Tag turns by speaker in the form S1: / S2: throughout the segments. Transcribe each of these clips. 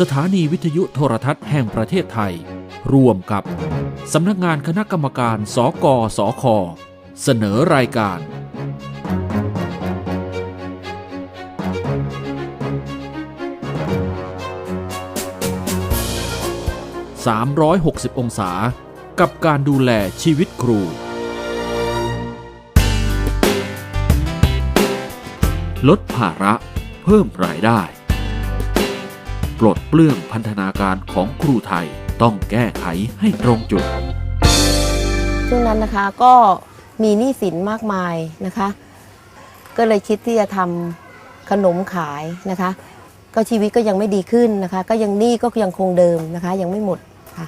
S1: สถานีวิทยุโทรทัศน์แห่งประเทศไทย ร่วมกับ สำนักงานคณะกรรมการ สกสค เสนอรายการ 360 องศา กับการดูแลชีวิตครู ลดภาระ เพิ่มรายได้ ปลดเปลื้องพันธนาการของครูไทยต้องแก้ไขให้ตรงจุด
S2: ช่วงนั้นนะคะก็มีหนี้สินมากมายนะคะ ก็เลยคิดที่จะทำขนมขายนะคะ ก็ชีวิตก็ยังไม่ดีขึ้นนะคะ ก็ยังหนี้ก็ยังคงเดิมนะคะ ยังไม่หมดค่ะ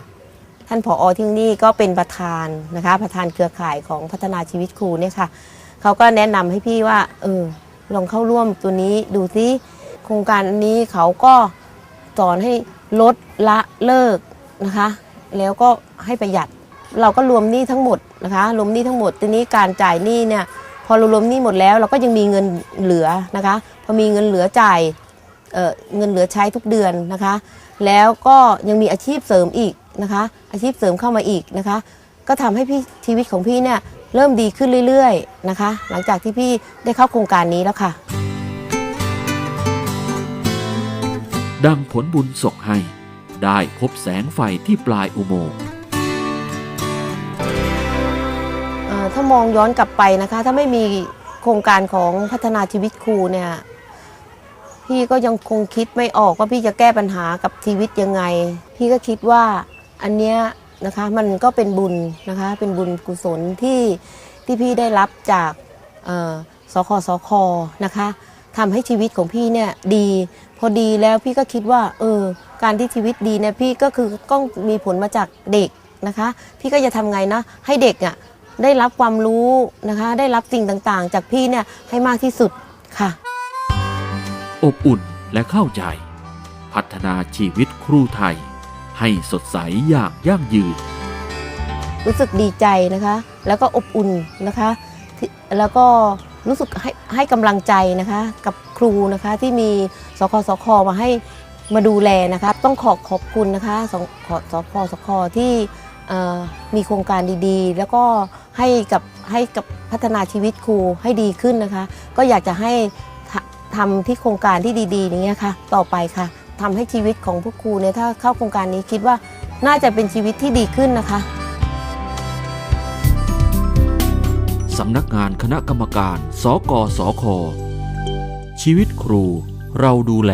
S2: ท่านผอที่นี่ก็เป็นประธานนะคะ ประธานเครือข่ายของพัฒนาชีวิตครูเนี่ยค่ะเขาก็แนะนำให้พี่ว่าเออลองเข้าร่วมตัวนี้ดูซิโครงการนี้เขาก็ สอนให้ลดละเลิกนะคะ แล้วก็ให้ประหยัด เราก็รวมหนี้ทั้งหมดนะคะรวมหนี้ทั้งหมดทีนี้การจ่ายหนี้เนี่ยพอเรารวมหนี้หมดแล้ว เราก็ยังมีเงินเหลือนะคะพอมีเงินเหลือจ่ายเเงินเหลือใช้ทุกเดือนนะคะ แล้วก็ยังมีอาชีพเสริมอีกนะคะ อาชีพเสริมเข้ามาอีกนะคะ ก็ทำให้พี่ชีวิตของพี่เนี่ยเริ่มดีขึ้นเรื่อยๆนะคะ หลังจากที่พี่ได้เข้าโครงการนี้แล้วค่ะ
S1: ดังผลบุญส่งให้ ได้พบแสงไฟที่ปลายอุโมงค์
S2: ถ้ามองย้อนกลับไปนะคะ ถ้าไม่มีโครงการของพัฒนาชีวิตครูเนี่ยพี่ก็ยังคงคิดไม่ออกว่าพี่จะแก้ปัญหากับชีวิตยังไง พี่ก็คิดว่าอันเนี้ยนะคะมันก็เป็นบุญนะคะเป็นบุญกุศลที่ที่พี่ได้รับจากสคสคนะคะทำให้ชีวิตของพี่เนี่ยดี พอดีแล้วพี่ก็คิดว่า เออ การที่ชีวิตดีเนี่ยพี่ก็คือต้องมีผลมาจากเด็กนะคะ พี่ก็จะทำไงนะ ให้เด็กอะได้รับความรู้นะคะ ได้รับสิ่งต่างๆ จากพี่เนี่ยให้มากที่สุดค่ะ
S1: อบอุ่นและเข้าใจ พัฒนาชีวิตครูไทย ให้สดใสอย่างยั่งยืน
S2: รู้สึกดีใจนะคะ แล้วก็อบอุ่นนะคะที่แล้วก็ รู้สึกให้ให้กำลังใจนะคะกับครูนะคะที่มีสคสคมาให้มาดูแลนะคะต้องขอขอบคุณนะคะสขสคสคที่มีโครงการดีๆ แล้วก็ให้กับให้กับพัฒนาชีวิตครูให้ดีขึ้นนะคะ ก็อยากจะให้ทำทำที่โครงการที่ดีๆอย่างเงี้ค่ะ ต่อไปค่ะทำให้ชีวิตของพวกครูเนี่ยถ้าเข้าโครงการนี้คิดว่าน่าจะเป็นชีวิตที่ดีขึ้นนะคะ
S1: สำนักงานคณะกรรมการ สกสค ชีวิตครู เราดูแล